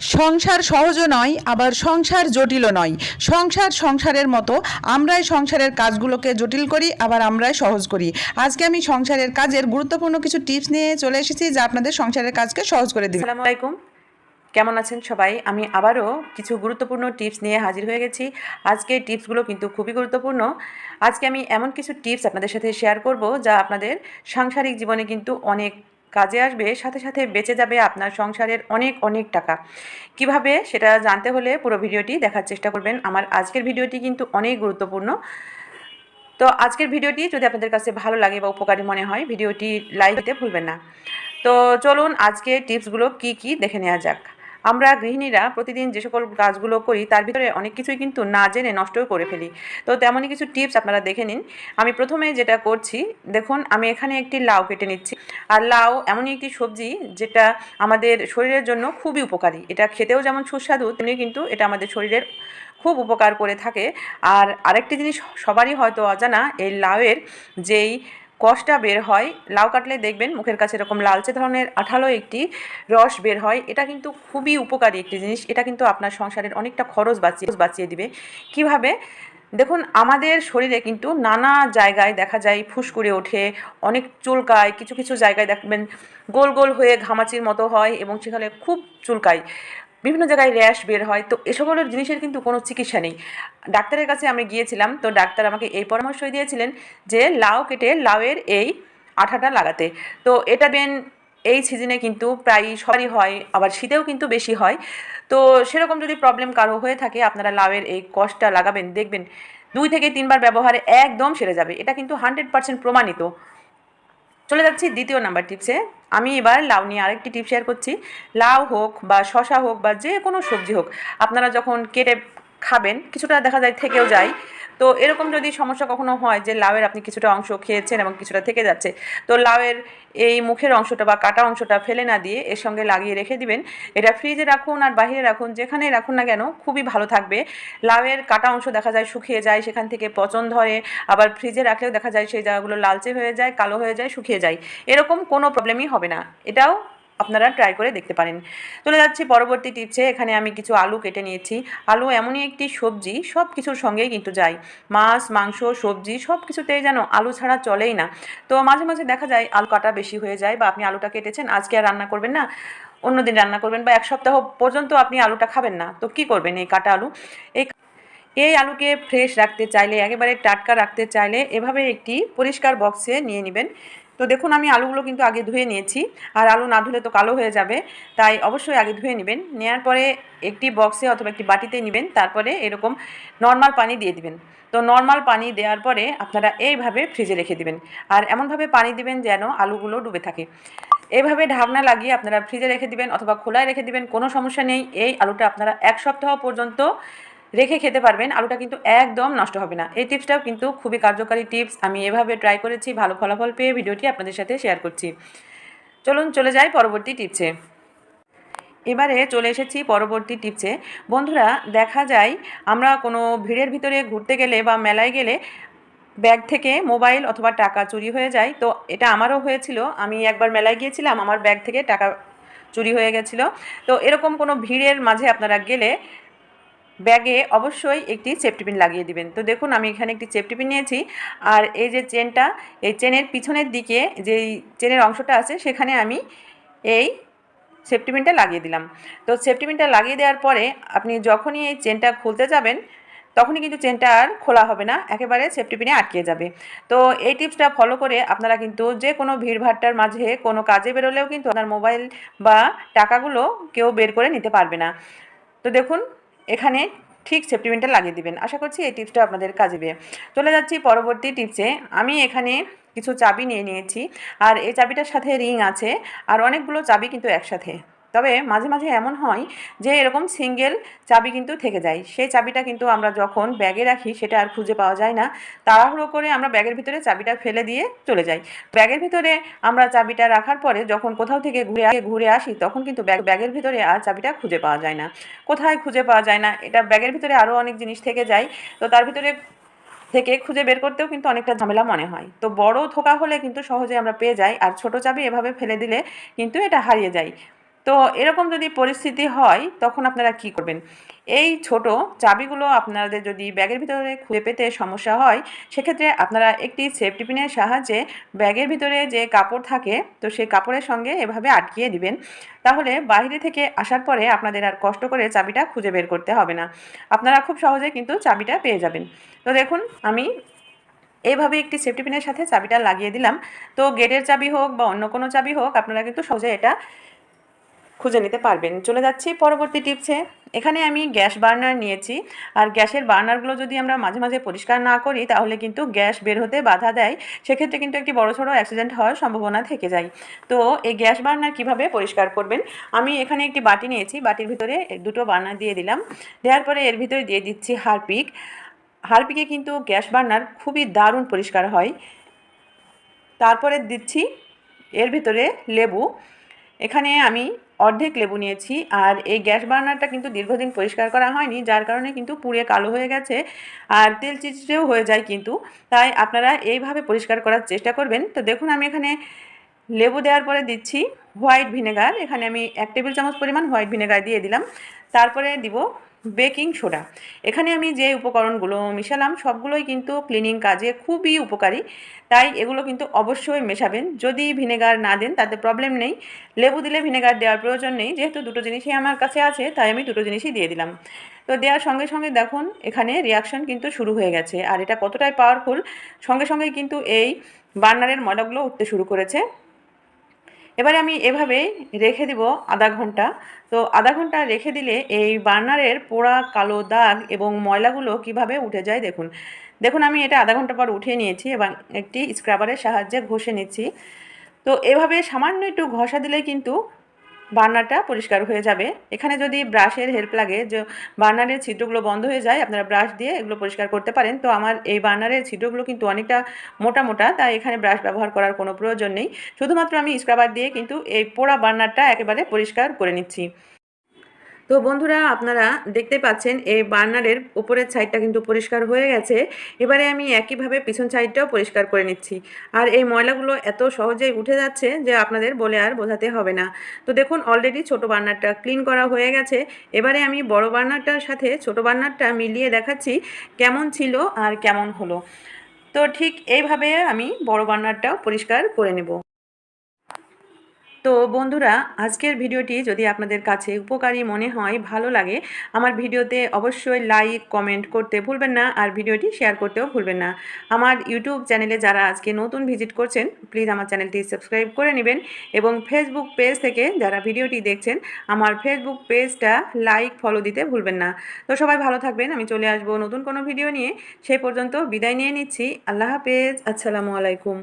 সংসার সহজও নয়, আবার সংসার জটিলও নয়। সংসার সংসারের মতো, আমরাই সংসারের কাজগুলোকে জটিল করি, আবার আমরাই সহজ করি। আজকে আমি সংসারের কাজের গুরুত্বপূর্ণ কিছু টিপস নিয়ে চলে এসেছি যা আপনাদের সংসারের কাজকে সহজ করে দিবে। আলাইকুম। কেমন আছেন সবাই? আমি আবারও কিছু গুরুত্বপূর্ণ টিপস নিয়ে হাজির হয়ে গেছি। আজকে টিপসগুলো কিন্তু খুবই গুরুত্বপূর্ণ। আজকে আমি এমন কিছু টিপস আপনাদের সাথে শেয়ার করব যা আপনাদের সাংসারিক জীবনে কিন্তু অনেক কাজে আসবে, সাথে সাথে বেঁচে যাবে আপনার সংসারের অনেক অনেক টাকা। কীভাবে সেটা জানতে হলে পুরো ভিডিওটি দেখার চেষ্টা করবেন। আমার আজকের ভিডিওটি কিন্তু অনেক গুরুত্বপূর্ণ। তো আজকের ভিডিওটি যদি আপনাদের কাছে ভালো লাগে বা উপকারী মনে হয়, ভিডিওটি লাইক দিতে ভুলবেন না। তো চলুন আজকে টিপসগুলো কি কি দেখে নেওয়া যাক। আমরা গৃহিণীরা প্রতিদিন যে সকল কাজগুলো করি, তার ভিতরে অনেক কিছুই কিন্তু না জেনে নষ্টও করে ফেলি। তো তেমনই কিছু টিপস আপনারা দেখে নিন। আমি প্রথমে যেটা করছি, দেখুন, আমি এখানে একটি লাউ কেটে নিচ্ছি। আর লাউ এমনই একটি সবজি যেটা আমাদের শরীরের জন্য খুবই উপকারী। এটা খেতেও যেমন সুস্বাদু, তেমনি কিন্তু এটা আমাদের শরীরের খুব উপকার করে থাকে। আর আরেকটি জিনিস সবারই হয়তো অজানা, এই লাউয়ের যেই কষটা বের হয়, লাউ কাটলে দেখবেন মুখের কাছে এরকম লালচে ধরনের আঠালো একটি রস বের হয়। এটা কিন্তু খুবই উপকারী একটি জিনিস। এটা কিন্তু আপনার সংসারের অনেকটা খরচ বাঁচিয়ে বাঁচিয়ে দিবে। কীভাবে? দেখুন, আমাদের শরীরে কিন্তু নানা জায়গায় দেখা যায় ফুসকুড়ে ওঠে, অনেক চুলকায়, কিছু কিছু জায়গায় দেখবেন গোল গোল হয়ে ঘামাচির মতো হয় এবং সেখানে খুব চুলকায়। বিভিন্ন জায়গায় র্যাশ বের হয়। তো এসকল জিনিসের কিন্তু কোনো চিকিৎসা নেই। ডাক্তারের কাছে আমি গিয়েছিলাম, তো ডাক্তার আমাকে এই পরামর্শই দিয়েছিলেন যে লাউ কেটে লাউয়ের এই আঠাটা লাগাতে। তো এটা বেন এই সিজনে কিন্তু প্রায় সবারই হয়, আবার শীতেও কিন্তু বেশি হয়। তো সেরকম যদি প্রবলেম কারও হয়ে থাকে, আপনারা লাউয়ের এই কষটা লাগাবেন, দেখবেন দুই থেকে তিনবার ব্যবহারে একদম সেরে যাবে। এটা কিন্তু হান্ড্রেড পার্সেন্ট প্রমাণিত। চলে যাচ্ছি দ্বিতীয় নাম্বার টিপসে আমি এবার লাউ নিয়ে আরেকটি টিপ শেয়ার করছি। লাউ হোক বা শশা হোক বা যে কোনো সবজি হোক, আপনারা যখন কেটে খাবেন, কিছুটা দেখা যায় থেকেও যায়। তো এরকম যদি সমস্যা কখনো হয় যে লাউয়ের আপনি কিছুটা অংশ খেয়েছেন এবং কিছুটা থেকে যাচ্ছে, তো লাউয়ের এই মুখের অংশটা বা কাটা অংশটা ফেলে না দিয়ে এর সঙ্গে লাগিয়ে রেখে দিবেন। এটা ফ্রিজে রাখুন আর বাইরে রাখুন, যেখানে রাখুন না কেন খুবই ভালো থাকবে। লাউয়ের কাটা অংশ দেখা যায় শুকিয়ে যায়, সেখান থেকে পচন ধরে, আবার ফ্রিজে রাখলেও দেখা যায় সেই জায়গাগুলো লালচে হয়ে যায়, কালো হয়ে যায়, শুকিয়ে যায়। এরকম কোনো প্রবলেমই হবে না। এটাও আপনারা ট্রাই করে দেখতে পারেন। চলে যাচ্ছি পরবর্তী টিপসে এখানে আমি কিছু আলু কেটে নিয়েছি। আলু এমনই একটি সবজি সব কিছুর সঙ্গেই কিন্তু যায়। মাছ, মাংস, সবজি সব কিছুতেই যেন আলু ছাড়া চলেই না। তো মাঝে মাঝে দেখা যায় আলু কাটা বেশি হয়ে যায় বা আপনি আলুটা কেটেছেন, আজকে আর রান্না করবেন না অন্য দিন রান্না করবেন বা এক সপ্তাহ পর্যন্ত আপনি আলুটা খাবেন না। তো কি করবেন এই কাটা আলু? এই এই আলুকে ফ্রেশ রাখতে চাইলে, একেবারে টাটকা রাখতে চাইলে এভাবে একটি পরিষ্কার বক্সে নিয়ে নেবেন। তো দেখুন, আমি আলুগুলো কিন্তু আগে ধুয়ে নিয়েছি। আর আলু না ধুলে তো কালো হয়ে যাবে। তাই অবশ্যই আগে ধুয়ে নেবেন। নেওয়ার পরে একটি বক্সে অথবা একটি বাটিতে নেবেন। তারপরে এরকম নর্মাল পানি দিয়ে দিবেন। তো নর্মাল পানি দেওয়ার পরে আপনারা এইভাবে ফ্রিজে রেখে দিবেন। আর এমনভাবে পানি দিবেন যেন আলুগুলো ডুবে থাকে। এইভাবে ঢাকনা লাগিয়ে আপনারা ফ্রিজে রেখে দিবেন অথবা খোলায় রেখে দিবেন, কোনো সমস্যা নেই। এই আলুটা আপনারা এক সপ্তাহ পর্যন্ত রেখে খেতে পারবেন, আলুটা কিন্তু একদম নষ্ট হবে না। এই টিপসটাও কিন্তু খুবই কার্যকারী টিপস। আমি এভাবে ট্রাই করেছি, ভালো ফলাফল পেয়ে ভিডিওটি আপনাদের সাথে শেয়ার করছি। চলুন চলে যাই পরবর্তী টিপসে। এবারে চলে এসেছি পরবর্তী টিপসে। বন্ধুরা, দেখা যায় আমরা কোনো ভিড়ের ভিতরে ঘুরতে গেলে বা মেলায় গেলে ব্যাগ থেকে মোবাইল অথবা টাকা চুরি হয়ে যায়। তো এটা আমারও হয়েছিল। আমি একবার মেলায় গিয়েছিলাম, আমার ব্যাগ থেকে টাকা চুরি হয়ে গেছিল। তো এরকম কোনো ভিড়ের মাঝে আপনারা গেলে ব্যাগে অবশ্যই একটি সেফটিপিন লাগিয়ে দিবেন। তো দেখুন, আমি এখানে একটি সেফটিপিন নিয়েছি। আর এই যে চেনটা এই চেনের পিছনের দিকে যেই চেনের অংশটা আছে, সেখানে আমি এই সেফটিপিনটা লাগিয়ে দিলাম। তো সেফটিপিনটা লাগিয়ে দেওয়ার পরে আপনি যখনই এই চেনটা খুলতে যাবেন, তখনই কিন্তু চেনটা আর খোলা হবে না, একেবারে সেফটিপিনে আটকে যাবে। তো এই টিপসটা ফলো করে আপনারা কিন্তু যে কোনো ভিড়ভাট্টার মাঝে কোনো কাজে বেরোলেও কিন্তু আপনার মোবাইল বা টাকাগুলো কেউ বের করে নিতে পারবে না। তো দেখুন এখানে ঠিক সেফটি পিনটা লাগিয়ে দিবেন। আশা করছি এই টিপসটা আপনাদের কাজে দেবে। চলে যাচ্ছি পরবর্তী টিপসে আমি এখানে কিছু চাবি নিয়ে নিয়েছি। আর এই চাবিটার সাথে রিং আছে। আর অনেকগুলো চাবি কিন্তু একসাথে। তবে মাঝে মাঝে এমন হয় যে এরকম সিঙ্গেল চাবি কিন্তু থেকে যায়। সেই চাবিটা কিন্তু আমরা যখন ব্যাগে রাখি সেটা আর খুঁজে পাওয়া যায় না। তাড়াহুড়ো করে আমরা ব্যাগের ভিতরে চাবিটা ফেলে দিয়ে চলে যাই। ব্যাগের ভিতরে আমরা চাবিটা রাখার পরে যখন কোথাও থেকে ঘুরে ঘুরে আসি তখন কিন্তু ব্যাগ ব্যাগের ভিতরে আর চাবিটা খুঁজে পাওয়া যায় না। কোথায় খুঁজে পাওয়া যায় না? এটা ব্যাগের ভিতরে আরও অনেক জিনিস থেকে যায়। তো তার ভিতরে থেকে খুঁজে বের করতেও কিন্তু অনেকটা ঝামেলা মনে হয়। তো বড় থোকা হলে কিন্তু সহজে আমরা পেয়ে যাই। আর ছোট চাবি এভাবে ফেলে দিলে কিন্তু এটা হারিয়ে যায়। তো এরকম যদি পরিস্থিতি হয়, তখন আপনারা কি করবেন? এই ছোট চাবিগুলো আপনাদের যদি ব্যাগের ভিতরে খুঁজে পেতে সমস্যা হয়, সেক্ষেত্রে আপনারা একটি সেফটি পিনের সাহায্যে ব্যাগের ভিতরে যে কাপড় থাকে, তো সেই কাপড়ের সঙ্গে এভাবে আটকিয়ে দিবেন। তাহলে বাইরে থেকে আসার পরে আপনাদের আর কষ্ট করে চাবিটা খুঁজে বের করতে হবে না। আপনারা খুব সহজে কিন্তু চাবিটা পেয়ে যাবেন। তো দেখুন, আমি এইভাবে একটি সেফটি পিনের সাথে চাবিটা লাগিয়ে দিলাম। তো গেটের চাবি হোক বা অন্য কোনো চাবি হোক, আপনারা কিন্তু সহজে এটা খুঁজে নিতে পারবেন। চলে যাচ্ছি পরবর্তী টিপসে। এখানে আমি গ্যাস বার্নার নিয়েছি। আর গ্যাসের বার্নারগুলো যদি আমরা মাঝে মাঝে পরিষ্কার না করি, তাহলে কিন্তু গ্যাস বের হতে বাধা দেয়। সেক্ষেত্রে কিন্তু একটি বড় সড়ো অ্যাক্সিডেন্ট হওয়ার সম্ভাবনা থেকে যায়। তো এই গ্যাস বার্নার কীভাবে পরিষ্কার করবেন? আমি এখানে একটি বাটি নিয়েছি। বাটির ভিতরে দুটো বার্নার দিয়ে দিলাম। দেওয়ার পরে এর ভিতরে দিয়ে দিচ্ছি হারপিক। হারপিকে কিন্তু গ্যাস বার্নার খুবই দারুণ পরিষ্কার হয়। তারপরে দিচ্ছি এর ভিতরে লেবু। এখানে আমি অর্ধেক লেবু নিয়েছি আর এই গ্যাস বার্নারটা কিন্তু দীর্ঘদিন পরিষ্কার করা হয়নি, যার কারণে কিন্তু পুড়ে কালো হয়ে গেছে আর তেল চিচিটেও হয়ে যায় কিন্তু। তাই আপনারা এইভাবে পরিষ্কার করার চেষ্টা করবেন। তো দেখুন, আমি এখানে লেবু দেওয়ার পরে দিচ্ছি হোয়াইট ভিনেগার। এখানে আমি এক টেবিল চামচ পরিমাণ হোয়াইট ভিনেগার দিয়ে দিলাম। তারপরে দিব বেকিং সোডা। এখানে আমি যে উপকরণগুলো মিশালাম, সবগুলোই কিন্তু ক্লিনিং কাজে খুবই উপকারী। তাই এগুলো কিন্তু অবশ্যই মেশাবেন। যদি ভিনেগার না দেন, তাতে প্রবলেম নেই। লেবু দিলে ভিনেগার দেওয়ার প্রয়োজন নেই। যেহেতু দুটো জিনিসই আমার কাছে আছে, তাই আমি দুটো জিনিসই দিয়ে দিলাম। তো দেওয়ার সঙ্গে সঙ্গে দেখুন, এখানে রিয়াকশন কিন্তু শুরু হয়ে গেছে। আর এটা কতটাই পাওয়ারফুল সঙ্গে সঙ্গেই কিন্তু এই বার্নারের ময়লাগুলো উঠতে শুরু করেছে। এবারে আমি এভাবেই রেখে দিব আধা ঘণ্টা। তো আধা ঘণ্টা রেখে দিলে এই বার্নারের পোড়া কালো দাগ এবং ময়লাগুলো কীভাবে উঠে যায় দেখুন। দেখুন, আমি এটা আধা ঘণ্টা পর উঠিয়ে নিয়েছি এবং একটি স্ক্রাবারের সাহায্যে ঘষে নিচ্ছি। তো এভাবে সামান্য একটু ঘষা দিলে কিন্তু বার্নারটা পরিষ্কার হয়ে যাবে। এখানে যদি ব্রাশের হেল্প লাগে, যে বার্নারের ছিদ্রগুলো বন্ধ হয়ে যায়, আপনারা ব্রাশ দিয়ে এগুলো পরিষ্কার করতে পারেন। তো আমার এই বার্নারের ছিদ্রগুলো কিন্তু অনেকটা মোটা মোটা, তাই এখানে ব্রাশ ব্যবহার করার কোনো প্রয়োজন নেই। শুধুমাত্র আমি স্ক্রাবার দিয়ে কিন্তু এই পোড়া বার্নারটা একেবারে পরিষ্কার করে নিচ্ছি। তো বন্ধুরা, আপনারা দেখতে পাচ্ছেন এই বার্নারের উপরের সাইডটা কিন্তু পরিষ্কার হয়ে গেছে। এবারে আমি একইভাবে পিছন সাইডটাও পরিষ্কার করে নিচ্ছি। আর এই ময়লাগুলো এত সহজেই উঠে যাচ্ছে যে আপনাদের বলে আর বোঝাতে হবে না। তো দেখুন অলরেডি ছোট বার্নারটা ক্লিন করা হয়ে গেছে। এবারে আমি বড় বার্নারটার সাথে ছোট বার্নারটা মিলিয়ে দেখাচ্ছি কেমন ছিল আর কেমন হলো। তো ঠিক এইভাবে আমি বড় বার্নারটাও পরিষ্কার করে নেব। তো বন্ধুরা, আজকের ভিডিওটি যদি আপনাদের কাছে উপকারী মনে হয়, ভালো লাগে, আমার ভিডিওতে অবশ্যই লাইক কমেন্ট করতে ভুলবেন না আর ভিডিওটি শেয়ার করতেও ভুলবেন না। আমার ইউটিউব চ্যানেলে যারা আজকে নতুন ভিজিট করছেন প্লিজ আমার চ্যানেলটি সাবস্ক্রাইব করে নেবেন এবং ফেসবুক পেজ থেকে যারা ভিডিওটি দেখছেন, আমার ফেসবুক পেজটা লাইক ফলো দিতে ভুলবেন না। তো সবাই ভালো থাকবেন, আমি চলে আসব নতুন কোনো ভিডিও নিয়ে। সেই পর্যন্ত বিদায় নিয়ে নিচ্ছি। আল্লাহ হাফেজ। আসসালামু আলাইকুম।